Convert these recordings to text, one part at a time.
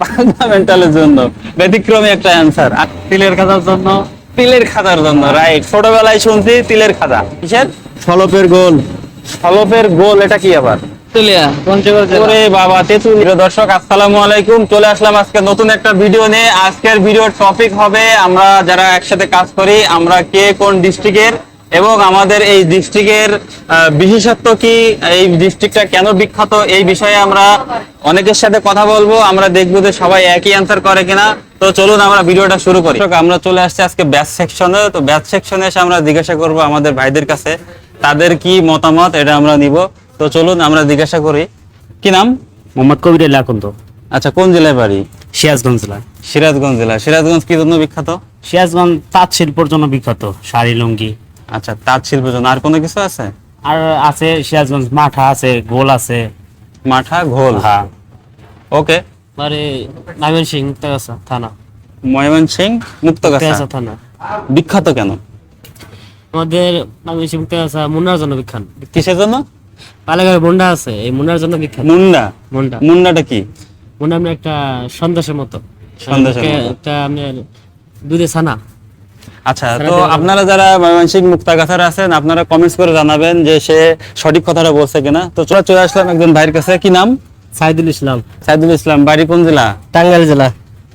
ফান্ডামেন্টালের জন্য। ব্যতিক্রমী একটা অ্যান্সার আর তিলের খাতার জন্য? তিলের খাতার জন্য রাইট ছোটবেলায় শুনছি তিলের খাতা। কিসের? সলপের গোল। সলপের গোল এটা কি আবার? বাবা তেতুল প্রিয় দর্শক আসসালামু আলাইকুম। চলে আসলাম আজকে নতুন একটা ভিডিও নিয়ে। আজকের ভিডিওর টপিক হবে আমরা যারা একসাথে কাজ করি আমরা কে কোন ডিস্ট্রিক্টের এবং আমাদের এই ডিস্ট্রিক্টের বিশেষত্ব কি? এই ডিস্ট্রিক্টটা কেন বিখ্যাত? এই বিষয়ে আমরা অনেকের সাথে কথা বলব। আমরা দেখব যে সবাই একই অ্যান্সার করে কিনা। তো চলুন আমরা ভিডিওটা শুরু করি। আমরা চলে আসছি আজকে ব্যাচ সেকশনে তো ব্যাচ সেকশনে এসে আমরা জিজ্ঞাসা করব আমাদের ভাইদের কাছে তাদের কি মতামত এটা আমরা নিব। তো চলুন আমরা জিজ্ঞাসা করি। কি নাম? মোহাম্মদ কবির আলী আকন্দ। আচ্ছা কোন জেলায় বাড়ি? সিরাজগঞ্জ জেলা। সিরাজগঞ্জ জেলা। সিরাজগঞ্জ কি জন্য বিখ্যাত? সিরাজগঞ্জ তাঁত শিল্পর জন্য বিখ্যাত। শাড়ি লুঙ্গি। আচ্ছা তাঁত শিল্পের জন্য আর কোনো কিছু আছে? আর আছে সিরাজগঞ্জ মাঠা আছে গোল আছে। মাঠা ঘোল হ্যাঁ। ওকে। মানে নামের সিং মুক্তাগাছা থানা। ময়মন সিং মুক্তগাছা থানা। বিখ্যাত কেন? আমাদের নামের সিং মুক্তাগাছা মুন্নার জন্য বিখ্যাত। কিসের জন্য? পালাগারে মুন্ডা আছে এই মুন্নার জন্য বিখ্যাত। মুন্ডা? মুন্ডা। মুন্ডাটা কি? মুন্ডা আপনার একটা সন্দেশের মতো। সন্দেশের একটা- মতো। একটা আপনার দুধে ছানা। আচ্ছা তো আপনারা যারা ময়মনসিংহ মুক্তাগাছার আছেন আপনারা কমেন্টস করে জানাবেন যে সে সঠিক কথাটা বলছে কিনা। তো চলে চলে আসলাম একজন ভাইয়ের কাছে। কি নাম? সাইদুল ইসলাম। সাইদুল ইসলাম। বাড়ি কোন জেলা? টাঙ্গাইল জেলা।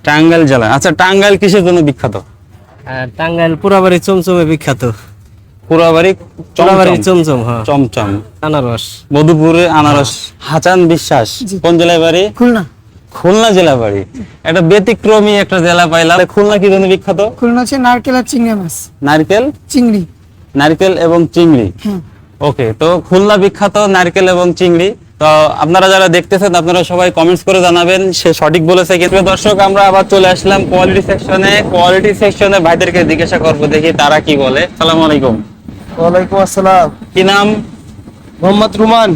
টাঙ্গাইল জেলা। আচ্ছা টাঙ্গাইল কিসের জন্য বিখ্যাত? টাঙ্গাইল পুরাবাড়ি চমচমে বিখ্যাত। পুরাবাড়ি পুরাবাড়ি চমচম। চমচম হ্যাঁ। চমচম। আনারস। মধুপুরে আনারস। হাচান বিশ্বাস। কোন জেলায় বাড়ি? খুলনা। খুলনা জেলা বাড়ি। একটা ব্যতিক্রমী একটা জেলা পাইলাম। খুলনা কি জন্য বিখ্যাত? খুলনা হচ্ছে নারকেল আর চিংড়ি মাছ। নারকেল? চিংড়ি। নারকেল এবং চিংড়ি। হ্যাঁ। ওকে তো খুলনা বিখ্যাত নারকেল এবং চিংড়ি। তো আপনারা যারা দেখতেছেন আপনারা সবাই কমেন্টস করে জানাবেন সে সঠিক বলেছে কিন্তু দর্শক আমরা আবার চলে আসলাম কোয়ালিটি সেকশনে কোয়ালিটি সেকশনে ভাইদেরকে জিজ্ঞাসা করব দেখি তারা কি বলে। সালাম আলাইকুম। ওয়ালাইকুম আসসালাম। কি নাম? মোহাম্মদ রুমান।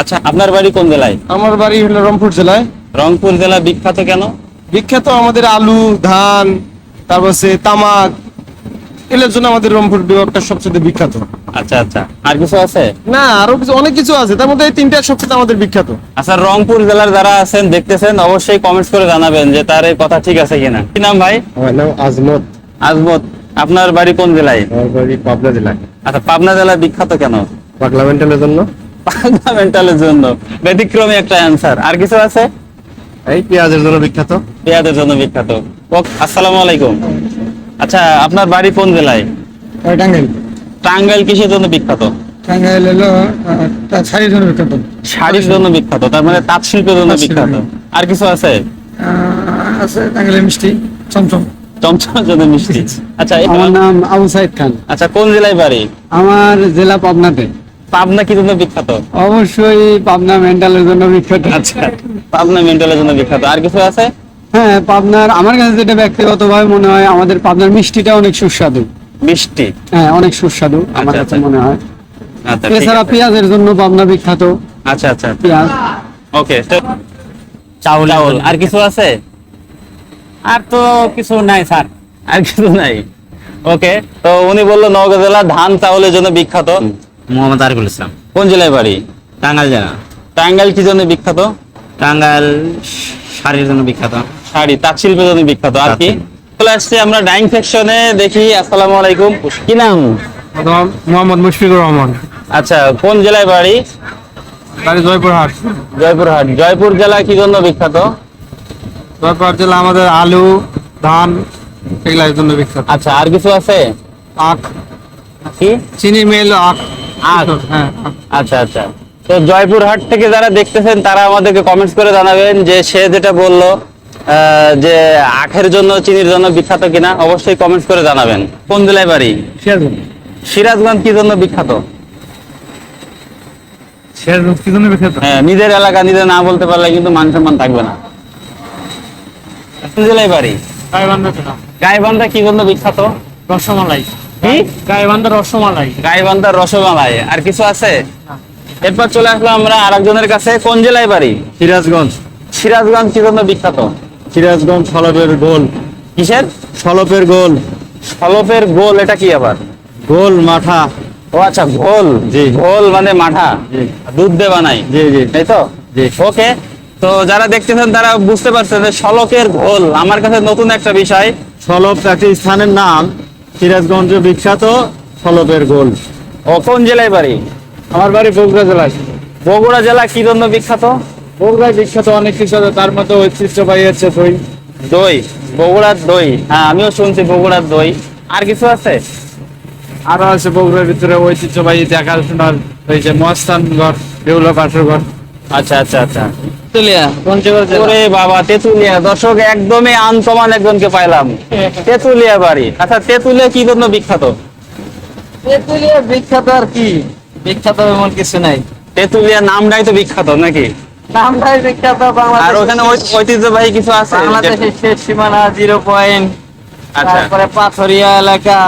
আচ্ছা আপনার বাড়ি কোন জেলায়? আমার বাড়ি হলো রংপুর জেলায়। রংপুর জেলা বিখ্যাত কেন? বিখ্যাত আমাদের আলু ধান তারপর সে তামাক এগুলোর জন্য আমাদের রংপুর বিভাগটা সবচেয়ে বিখ্যাত। আচ্ছা আচ্ছা। আর কিছু আছে? না আরও কিছু অনেক কিছু আছে। তার মধ্যে এই তিনটা সবচেয়ে আমাদের বিখ্যাত। আচ্ছা রংপুর জেলার যারা আছেন দেখতেছেন অবশ্যই কমেন্টস করে জানাবেন যে তার এই কথা ঠিক আছে কিনা। কি নাম ভাই? আমার নাম আজমত। আজমত আপনার বাড়ি কোন জেলায়? আমার বাড়ি পাবনা জেলায়। আচ্ছা পাবনা জেলা বিখ্যাত কেন? পার্লামেন্টালের জন্য। ফান্ডামেন্টালের জন্য। ব্যতিক্রমী একটা অ্যান্সার আর কিছু আছে? এই পেঁয়াজের জন্য বিখ্যাত। পেঁয়াজের জন্য বিখ্যাত। আসসালামু আলাইকুম। আচ্ছা আপনার বাড়ি কোন জেলায়? টাঙ্গাইল। টাঙ্গাইল কিসের জন্য বিখ্যাত? টাঙ্গাইল হলো শাড়ির জন্য বিখ্যাত। শাড়ির জন্য বিখ্যাত তার মানে তাঁত শিল্পের জন্য বিখ্যাত। আর কিছু আছে? আছে টাঙ্গাইলের মিষ্টি চমচম। চমচমের জন্য মিষ্টি। আচ্ছা আমার নাম আবু সাইদ খান। আচ্ছা কোন জেলায় বাড়ি? আমার জেলা পাবনাতে। পাবনা কি জন্য বিখ্যাত? অবশ্যই পাবনা মেন্টালের জন্য বিখ্যাত। আচ্ছা পাবনা মেন্টালের জন্য বিখ্যাত। আর কিছু আছে? হ্যাঁ পাবনার আমার কাছে যেটা ব্যক্তিগতভাবে মনে হয় আমাদের পাবনার মিষ্টিটা অনেক সুস্বাদু। মিষ্টি? হ্যাঁ অনেক সুস্বাদু আমার আচ্ছা, কাছে আচ্ছা। মনে হয়। আচ্ছা এছাড়া পেঁয়াজের জন্য পাবনা বিখ্যাত। আচ্ছা আচ্ছা। পেঁয়াজ। ওকে চাউল চাউল। আর কিছু আছে? আর তো কিছু নাই স্যার। আর কিছু নাই? ওকে তো উনি বলল নওগাঁ জেলা ধান চাউলের জন্য বিখ্যাত। মোহাম্মদ আরিফুল ইসলাম। কোন জেলায় বাড়ি? টাঙ্গাইল জেলা। টাঙ্গাইল কি জন্য বিখ্যাত? টাঙ্গাইল শাড়ির জন্য বিখ্যাত। শাড়ি তাঁত শিল্পের জন্য বিখ্যাত আর কি? চলে আসছি আমরা ডাইং সেকশনে দেখি আসসালামু আলাইকুম। কি নাম? মোহাম্মদ মুশফিকুর রহমান। আচ্ছা কোন জেলায় বাড়ি? বাড়ি জয়পুরহাট। জয়পুরহাট। জয়পুর জেলা কি জন্য বিখ্যাত? জয়পুরহাট জেলা আমাদের আলু ধান এগুলোর জন্য বিখ্যাত। আচ্ছা আর কিছু আছে? আখ। কি? চিনি মেল আখ। আচ্ছা আচ্ছা। তো জয়পুরহাট থেকে যারা দেখতেছেন তারা আমাদেরকে কমেন্টস করে জানাবেন যে সে যেটা বলল যে আখের জন্য চিনির জন্য বিখ্যাত কিনা অবশ্যই কমেন্টস করে জানাবেন। কোন জেলায় বাড়ি? সিরাজগঞ্জ। কি জন্য বিখ্যাত? সিরাজগঞ্জ কি জন্য বিখ্যাত? হ্যাঁ নিজের এলাকা নিজে না বলতে পারলে কিন্তু মান সম্মান থাকবে না। কোন জেলায় বাড়ি? গাইবান্ধা কি জন্য বিখ্যাত? রসমালাই। কি? রসমালাই। গাইবান্ধার রসমালাই। আর কিছু আছে? এরপর চলে আসলাম আমরা আরেকজনের কাছে। কোন জেলায় বাড়ি? সিরাজগঞ্জ। সিরাজগঞ্জ কি জন্য বিখ্যাত? সিরাজগঞ্জ সলপের গোল। কিসের? সলপের গোল। সলপের গোল এটা কি আবার? গোল মাঠা। ও আচ্ছা ঘোল জি। ঘোল মানে মাঠা। জি। দুধ দিয়ে বানাই। জি জি। তাই তো? জি। ওকে। তো যারা দেখতেছেন তারা বুঝতে পারছেন যে শলকের ঘোল আমার কাছে নতুন একটা বিষয়। সলপ একটি স্থানের নাম। সিরাজগঞ্জ বিখ্যাত সলপের গোল। ও কোন জেলায় বাড়ি? আমার বাড়ি বগুড়া জেলায়। বগুড়া জেলা কি জন্য বিখ্যাত? বগুড়ায় বিখ্যাত অনেক কিছু আছে তার মধ্যে ঐতিহ্যবাহী হচ্ছে দই। দই বগুড়ার দই। হ্যাঁ আমিও শুনছি বগুড়ার দই। আর কিছু আছে? আরও আছে বগুড়ার ভিতরে ঐতিহ্যবাহী দেখাশোনার এই যে মস্তানগড় বেউলা পাঠরগড় আচ্ছা আচ্ছা আচ্ছা। ওরে বাবা তেতুলিয়া। দর্শক একদমই আনকমান একজনকে পাইলাম। তেতুলিয়া বাড়ি। আচ্ছা তেতুলিয়া কি জন্য বিখ্যাত? তেতুলিয়া বিখ্যাত আর কি? বিখ্যাত এমন কিছু নাই। তেতুলিয়া নামটাই তো বিখ্যাত নাকি? নামটাই বিখ্যাত আর ওখানে ঐতিহ্যবাহী কিছু আছে? বাংলাদেশের শেষ সীমানা জিরো পয়েন্ট আচ্ছা। তারপরে পাথরিয়া এলাকা।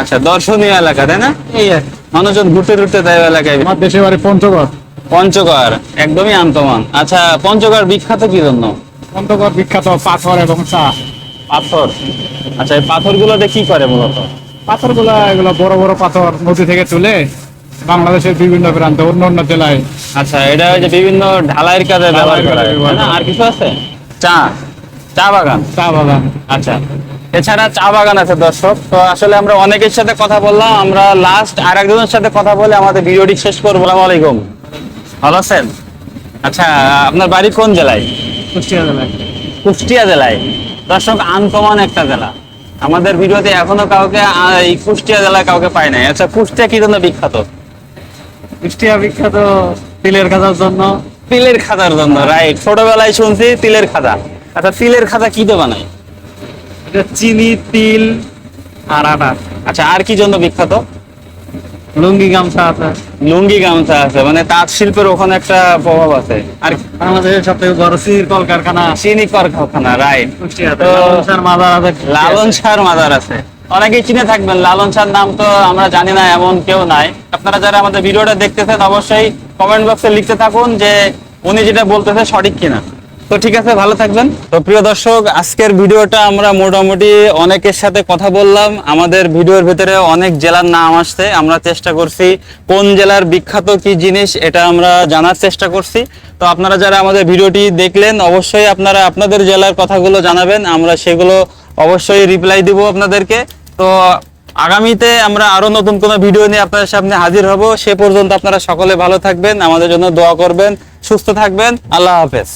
আচ্ছা দর্শনীয় এলাকা তাই না? এই মানুষজন ঘুরতে ঘুরতে যায় এলাকায়। আমার দেশে বাড়ি পঞ্চগড়। পঞ্চগড় একদমই আন্তমান আচ্ছা পঞ্চগড় বিখ্যাত কি জন্য? পঞ্চগড় বিখ্যাত পাথর এবং চা পাথর? আচ্ছা এই পাথরগুলোতে কি করে মূলত? পাথরগুলো এগুলো বড় বড় পাথর নদী থেকে তুলে বাংলাদেশের বিভিন্ন প্রান্তে অন্য অন্য জেলায়। আচ্ছা এটা ওই যে বিভিন্ন ঢালাইয়ের কাজে ব্যবহার করা হয়, তাই না? আর কিছু আছে? চা চা বাগান। চা বাগান। আচ্ছা এছাড়া চা বাগান আছে দর্শক। তো আসলে আমরা অনেকের সাথে কথা বললাম আমরা লাস্ট আর একজনের সাথে কথা বলে আমাদের ভিডিওটি শেষ করব। আসসালামু আলাইকুম। ভালো আছেন? আচ্ছা আপনার বাড়ি কোন জেলায়? কুষ্টিয়া জেলায়। কুষ্টিয়া জেলায়। দর্শক আনকমন একটা জেলা। আমাদের ভিডিওতে এখনও কাউকে এই কুষ্টিয়া জেলায় কাউকে পাই নাই। আচ্ছা কুষ্টিয়া কি জন্য বিখ্যাত? কুষ্টিয়া বিখ্যাত তিলের খাতার জন্য। তিলের খাদার জন্য রাইট ছোটবেলায় শুনছি তিলের খাদা আচ্ছা তিলের খাদা কি দিয়ে বানায় এটা চিনি তিল আর আটা আচ্ছা আর কি জন্য বিখ্যাত? লুঙ্গি গামছা আছে। লুঙ্গি গামছা আছে মানে তাঁত শিল্পের ওখানে একটা প্রভাব আছে। আর বাংলাদেশের সব থেকে বড় চিনির কলকারখানা। চিনি কারখানা রাইট তো- লালন মাজার আছে লালন শাহর মাজার আছে। অনেকেই চিনে থাকবেন লালন শাহর নাম তো আমরা জানি না এমন কেউ নাই। আপনারা যারা আমাদের ভিডিওটা দেখতেছেন অবশ্যই কমেন্ট বক্সে লিখতে থাকুন যে উনি যেটা বলতেছে সঠিক কিনা। তো ঠিক আছে, ভালো থাকবেন। তো প্রিয় দর্শক, আজকের ভিডিওটা আমরা মোটামুটি অনেকের সাথে কথা বললাম। আমাদের ভিডিওর ভিতরে অনেক জেলার নাম আসছে। আমরা চেষ্টা করছি কোন জেলার বিখ্যাত কি জিনিস এটা আমরা জানার চেষ্টা করছি। তো আপনারা যারা আমাদের ভিডিওটি দেখলেন, অবশ্যই আপনারা আপনাদের জেলার কথাগুলো জানাবেন। আমরা সেগুলো অবশ্যই রিপ্লাই দিব আপনাদেরকে। তো আগামীতে আমরা আরও নতুন কোনো ভিডিও নিয়ে আপনাদের সামনে হাজির হব। সে পর্যন্ত আপনারা সকলে ভালো থাকবেন। আমাদের জন্য দোয়া করবেন। সুস্থ থাকবেন। আল্লাহ হাফেজ।